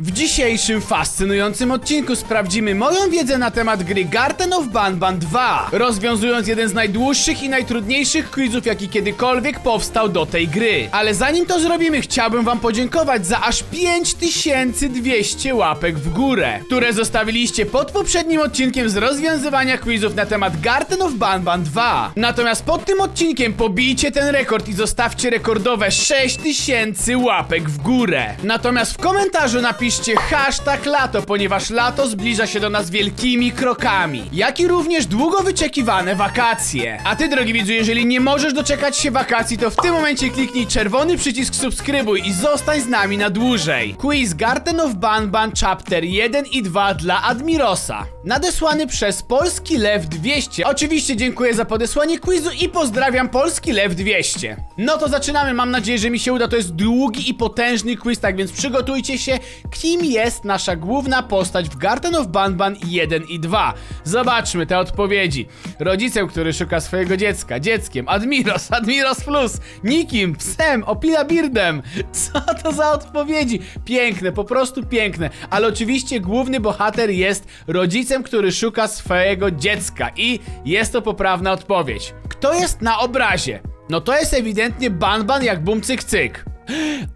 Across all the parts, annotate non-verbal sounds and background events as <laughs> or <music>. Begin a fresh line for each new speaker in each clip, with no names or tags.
W dzisiejszym fascynującym odcinku sprawdzimy moją wiedzę na temat gry Garten of Banban 2, rozwiązując jeden z najdłuższych i najtrudniejszych quizów, jaki kiedykolwiek powstał do tej gry. Ale zanim to zrobimy, chciałbym wam podziękować za aż 5200 łapek w górę, które zostawiliście pod poprzednim odcinkiem z rozwiązywania quizów na temat Garten of Banban 2. Natomiast pod tym odcinkiem pobijcie ten rekord i zostawcie rekordowe 6000 łapek w górę. Natomiast w komentarzu napiszcie hashtag lato, ponieważ lato zbliża się do nas wielkimi krokami. Jak i również długo wyczekiwane wakacje. A ty, drogi widzu, jeżeli nie możesz doczekać się wakacji, to w tym momencie kliknij czerwony przycisk subskrybuj i zostań z nami na dłużej. Quiz Garden of Banban Chapter 1 i 2 dla Admirosa. Nadesłany przez Polski Lew 200. Oczywiście dziękuję za podesłanie quizu i pozdrawiam Polski Lew 200. No to zaczynamy, mam nadzieję, że mi się uda. To jest długi i potężny quiz, tak więc przygotujcie się. Kim jest nasza główna postać w Garden of Banban 1 i 2? Zobaczmy te odpowiedzi. Rodzicem, który szuka swojego dziecka, dzieckiem, Admiros, <laughs> Admiros Plus, nikim, psem, Opila Birdem. Co to za odpowiedzi? Piękne, po prostu piękne. Ale oczywiście główny bohater jest rodzicem, który szuka swojego dziecka i jest to poprawna odpowiedź. Kto jest na obrazie? No to jest ewidentnie Banban jak bum cyk cyk.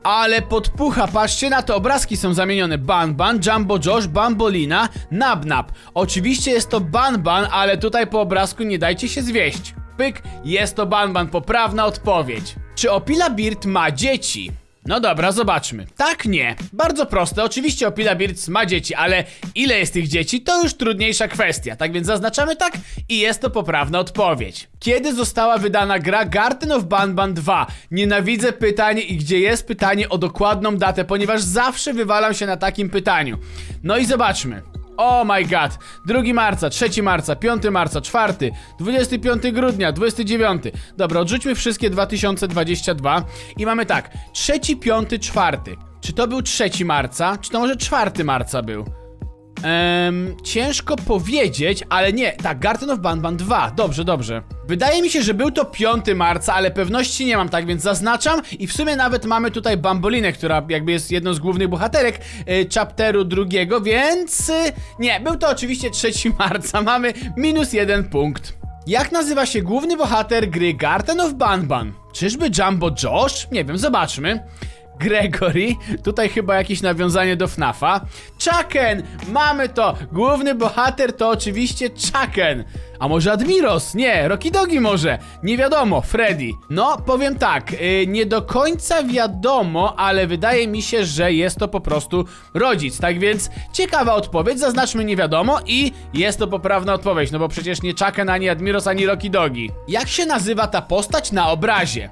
Ale podpucha, patrzcie na to, obrazki są zamienione. Banban, Jumbo Josh, Bambolina, Nabnab. Oczywiście jest to Banban, ale tutaj po obrazku nie dajcie się zwieść. Pyk, jest to Banban, poprawna odpowiedź. Czy Opila Bird ma dzieci? No dobra, zobaczmy. Tak, nie. Bardzo proste. Oczywiście Opila Birds ma dzieci, ale ile jest tych dzieci, to już trudniejsza kwestia. Tak więc zaznaczamy tak i jest to poprawna odpowiedź. Kiedy została wydana gra Garden of Banban 2? Nienawidzę pytanie i gdzie jest pytanie o dokładną datę, ponieważ zawsze wywalam się na takim pytaniu. No i zobaczmy. Oh my god. 2 marca, 3 marca, 5 marca, 4, 25 grudnia, 29. Dobra, odrzućmy wszystkie 2022 i mamy tak. 3, 5, 4. Czy to był 3 marca, czy to może 4 marca był? Ciężko powiedzieć, ale nie, tak, Garden of Banban 2, dobrze, dobrze. Wydaje mi się, że był to 5 marca, ale pewności nie mam, tak więc zaznaczam i w sumie nawet mamy tutaj Bambolinę, która jakby jest jedną z głównych bohaterek y, chapteru drugiego, więc y, nie, był to oczywiście 3 <laughs> marca, mamy minus jeden punkt. Jak nazywa się główny bohater gry Garden of Banban? Czyżby Jumbo Josh? Nie wiem, zobaczmy. Gregory, tutaj chyba jakieś nawiązanie do FNAFa. Chucken! Mamy to! Główny bohater to oczywiście Chucken. A może Admiros? Nie, Rocky Dogi może. Nie wiadomo, Freddy. No, powiem tak, yy, nie do końca wiadomo, ale wydaje mi się, że jest to po prostu rodzic. Tak więc ciekawa odpowiedź, zaznaczmy nie wiadomo i jest to poprawna odpowiedź, no bo przecież nie Chucken, ani Admiros, ani Rocky Dogi. Jak się nazywa ta postać na obrazie?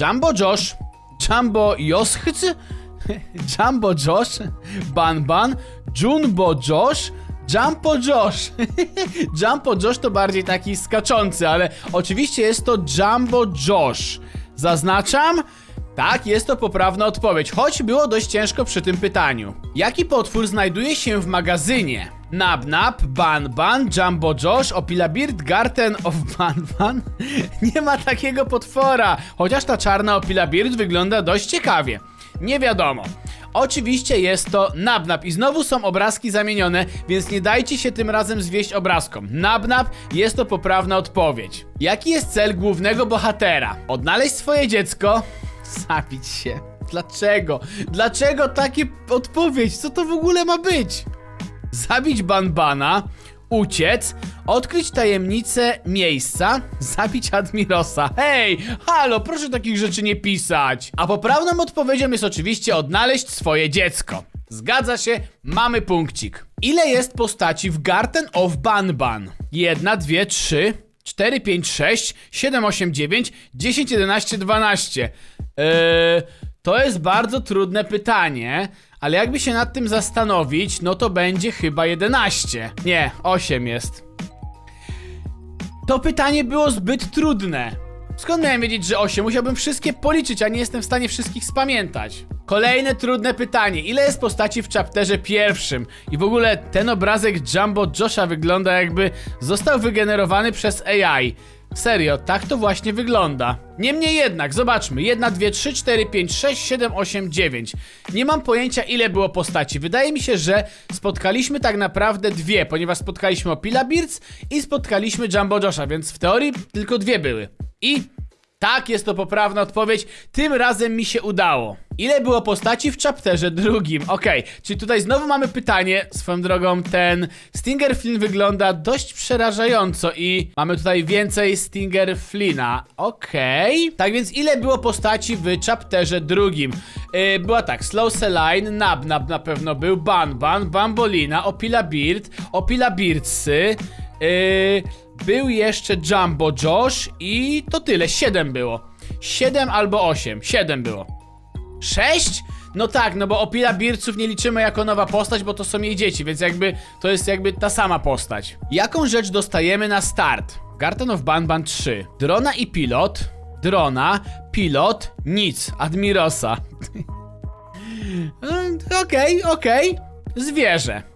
Jumbo Josh, Jumbo Joschc, Jumbo Josh, Ban Ban, Junbo Josh, Jumbo Josh. <laughs> Jumbo Josh to bardziej taki skaczący, ale oczywiście jest to Jumbo Josh. Zaznaczam. Tak, jest to poprawna odpowiedź, choć było dość ciężko przy tym pytaniu. Jaki potwór znajduje się w magazynie? Nab Nab, Jumbo Josh, Opila Bird, Garten of <laughs> Ban Ban? Nie ma takiego potwora, chociaż ta czarna Opila Bird wygląda dość ciekawie. Nie wiadomo. Oczywiście jest to Nabnab i znowu są obrazki zamienione, więc nie dajcie się tym razem zwieść obrazkom. Nabnab jest to poprawna odpowiedź. Jaki jest cel głównego bohatera? Odnaleźć swoje dziecko, <laughs> zabić się. Dlaczego? Dlaczego takie odpowiedź? Co to w ogóle ma być? Zabić Banbana, uciec, odkryć tajemnicę miejsca, <laughs> zabić Admirosa. Hej, halo, proszę takich rzeczy nie pisać. A poprawną odpowiedzią jest oczywiście odnaleźć swoje dziecko. Zgadza się, mamy punkcik. Ile jest postaci w Garden of Banban? Jedna, dwie, trzy, cztery, pięć, sześć, siedem, osiem, dziewięć, dziesięć, jedenaście, dwanaście. Eee, to jest bardzo trudne pytanie, ale jakby się nad tym zastanowić, no to będzie chyba 11. Nie, 8 jest. To pytanie było zbyt trudne. Skąd miałem wiedzieć, że 8? Musiałbym wszystkie policzyć, a nie jestem w stanie wszystkich spamiętać. Kolejne trudne pytanie. Ile jest postaci w chapterze pierwszym? I w ogóle ten obrazek Jumbo Josha wygląda jakby został wygenerowany przez AI. Serio, tak to właśnie wygląda. Niemniej jednak, zobaczmy. 1, 2, 3, 4, 5, 6, 7, 8, 9. Nie mam pojęcia ile było postaci. Wydaje mi się, że spotkaliśmy tak naprawdę dwie, ponieważ spotkaliśmy Opila Beards i spotkaliśmy Jumbo Josha, więc w teorii tylko dwie były. I tak, jest to poprawna odpowiedź. Tym razem mi się udało. Ile było postaci w chapterze drugim? Okej, czyli tutaj znowu mamy pytanie. Swoją drogą, ten Stinger Flynn wygląda dość przerażająco i mamy tutaj więcej Stinger Flina. Okej. Tak więc, ile było postaci w chapterze drugim? Yy, była tak, Slow Saline, Nab Nab na pewno był, Ban Ban, Bambolina, Opila Beard, Opila Beardsy, yy, był jeszcze Jumbo Josh i to tyle, 7 było. 7 albo 8, 7 było. 6? No tak, no bo Opila Beardsów nie liczymy jako nowa postać, bo to są jej dzieci, więc jakby to jest jakby ta sama postać. Jaką rzecz dostajemy na start? Garden of Banban 3. Drona i pilot. Drona, pilot, nic. Admirosa. <laughs> Okej, okej. Zwierzę.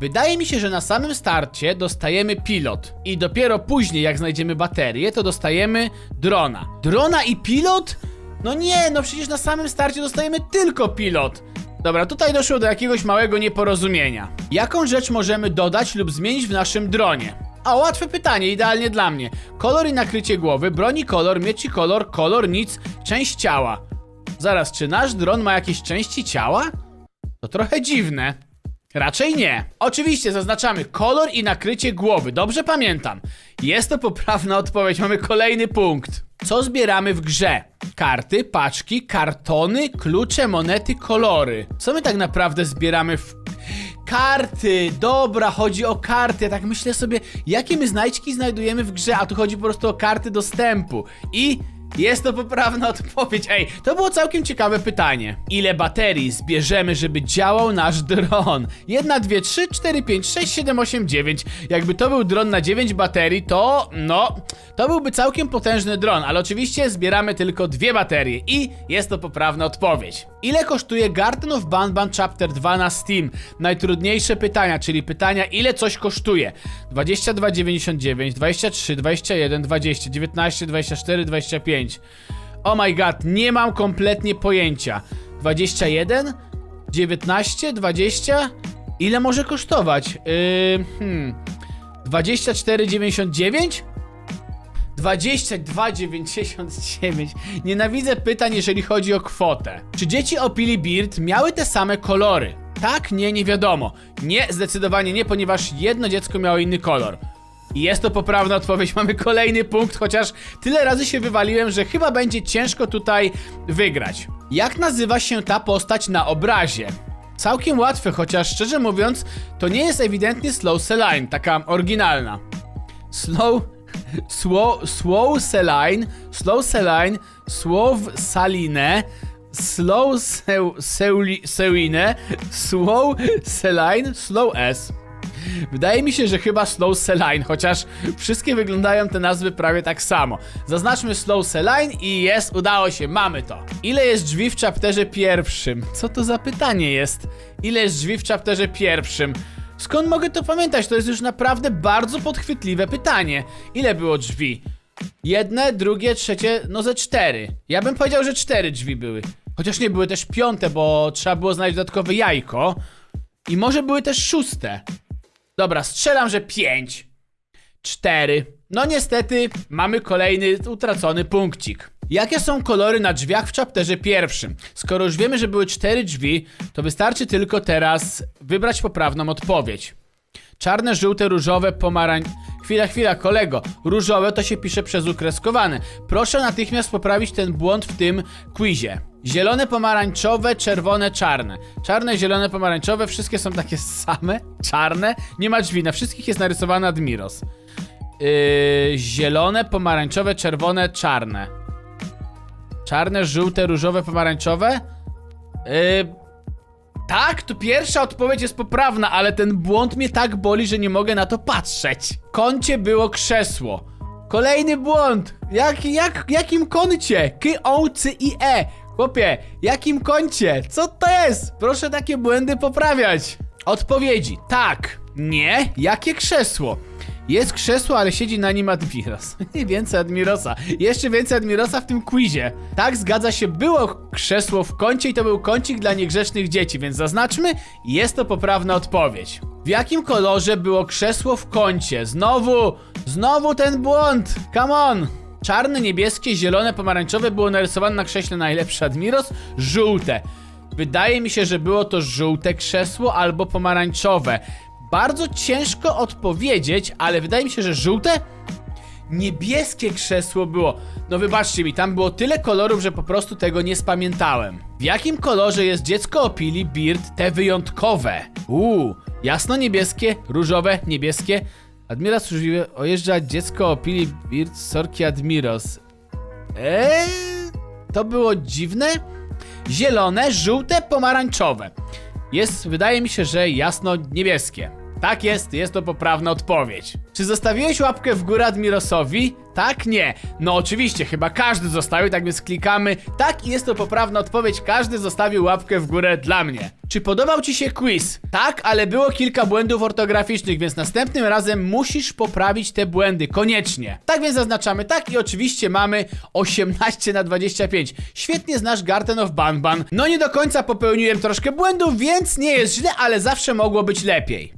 Wydaje mi się, że na samym starcie dostajemy pilot i dopiero później, jak znajdziemy baterię, to dostajemy drona. Drona i pilot? No nie, no przecież na samym starcie dostajemy tylko pilot. Dobra, tutaj doszło do jakiegoś małego nieporozumienia. Jaką rzecz możemy dodać lub zmienić w naszym dronie? A łatwe pytanie, idealnie dla mnie. Kolor i nakrycie głowy, broni kolor, mieci kolor, kolor, nic, część ciała. Zaraz, czy nasz dron ma jakieś części ciała? To trochę dziwne. Raczej nie. Oczywiście zaznaczamy kolor i nakrycie głowy. Dobrze pamiętam. Jest to poprawna odpowiedź. Mamy kolejny punkt. Co zbieramy w grze? Karty, paczki, kartony, klucze, monety, kolory. Co my tak naprawdę zbieramy w Karty, dobra, chodzi o karty. Ja tak myślę sobie, jakie my znajdźki znajdujemy w grze, a tu chodzi po prostu o karty dostępu. I jest to poprawna odpowiedź. Ej, to było całkiem ciekawe pytanie. Ile baterii zbierzemy, żeby działał nasz dron? 1, 2, 3, 4, 5, 6, 7, 8, 9. Jakby to był dron na 9 baterii, to no, to byłby całkiem potężny dron, ale oczywiście zbieramy tylko dwie baterie i jest to poprawna odpowiedź. Ile kosztuje Garden of Banban Chapter 2 na Steam? Najtrudniejsze pytania, czyli pytania ile coś kosztuje. 22,99, 23, 21, 20, 19, 24, 25. Oh my god, nie mam kompletnie pojęcia. 21? 19? 20? Ile może kosztować? Yy, hmm. 24,99? 22,99. Nienawidzę pytań, jeżeli chodzi o kwotę. Czy dzieci Opili Beard miały te same kolory? Tak, nie, nie wiadomo. Nie, zdecydowanie nie, ponieważ jedno dziecko miało inny kolor. I jest to poprawna odpowiedź. <laughs> Mamy kolejny punkt, chociaż tyle razy się wywaliłem, że chyba będzie ciężko tutaj wygrać. Jak nazywa się ta postać na obrazie? Całkiem łatwe, chociaż szczerze mówiąc, to nie jest ewidentnie Slow Saline, taka oryginalna. Slow. Slow, slow Saline, Slow Saline, Slow Saline, Slow Seu- Seuli- Seuline, Slow Saline, Slow S. Wydaje mi się, że chyba Slow Saline, chociaż wszystkie wyglądają te nazwy prawie tak samo. Zaznaczmy Slow Saline i jest, udało się, mamy to. Ile jest drzwi w chapterze pierwszym? Co to za pytanie jest? Ile jest drzwi w chapterze pierwszym? Skąd mogę to pamiętać? To jest już naprawdę bardzo podchwytliwe pytanie. Ile było drzwi? Jedne, drugie, trzecie, no ze cztery. Ja bym powiedział, że cztery drzwi były. Chociaż nie były też piąte, bo trzeba było znaleźć dodatkowe jajko. I może były też szóste. Dobra, strzelam, że pięć. Cztery. No niestety, mamy kolejny utracony punkcik. Jakie są kolory na drzwiach w chapterze pierwszym? Skoro już wiemy, że były cztery drzwi, to wystarczy tylko teraz wybrać poprawną odpowiedź. Czarne, żółte, różowe, pomarań... Chwila, chwila, kolego. Różowe to się pisze przez ukreskowane. Proszę natychmiast poprawić ten błąd w tym quizie. Zielone, pomarańczowe, czerwone, czarne. Czarne, zielone, pomarańczowe, wszystkie są takie <laughs> same. Czarne. Nie ma drzwi, na wszystkich jest narysowany Admiros. Yy, zielone, pomarańczowe, czerwone, czarne. Czarne, żółte, różowe, pomarańczowe? Yy, tak, to pierwsza odpowiedź jest poprawna, ale ten błąd mnie tak boli, że nie mogę na to patrzeć. W Kącie było krzesło. Kolejny błąd. Jak, jak, jakim kącie? K, O, C, I, E. Chłopie, jakim kącie? Co to jest? Proszę takie błędy poprawiać. Odpowiedzi. Tak. Nie. Jakie krzesło? Jest krzesło, ale siedzi na nim Admiros. <laughs> więcej Admirosa. Jeszcze więcej Admirosa w tym quizie. Tak, zgadza się, było krzesło w kącie i to był kącik dla niegrzecznych dzieci, więc zaznaczmy, jest to poprawna odpowiedź. W jakim kolorze było krzesło w kącie? Znowu, znowu ten błąd. Come on. Czarne, niebieskie, zielone, pomarańczowe było narysowane na krześle najlepszy Admiros. Żółte. Wydaje mi się, że było to żółte krzesło albo pomarańczowe. Bardzo ciężko odpowiedzieć, ale wydaje mi się, że żółte? Niebieskie krzesło było. No wybaczcie mi, tam było tyle kolorów, że po prostu tego nie spamiętałem. W jakim kolorze jest dziecko opili Beard te wyjątkowe? Uuu, jasno niebieskie, różowe, niebieskie. Admiros używa ojeżdża dziecko opili Beard Sorki Admiros. Eee, to było dziwne. Zielone, żółte, pomarańczowe. Jest, wydaje mi się, że jasno niebieskie. Tak jest, jest to poprawna odpowiedź. Czy zostawiłeś łapkę w górę Admirosowi? Tak, nie. No oczywiście, chyba każdy zostawił, tak więc klikamy. Tak, i jest to poprawna odpowiedź. Każdy zostawił łapkę w górę dla mnie. Czy podobał Ci się quiz? Tak, ale było kilka błędów ortograficznych, więc następnym razem musisz poprawić te błędy, koniecznie. Tak więc zaznaczamy tak i oczywiście mamy 18 na 25. Świetnie znasz Garten of Banban. No nie do końca popełniłem troszkę błędów, więc nie jest źle, ale zawsze mogło być lepiej.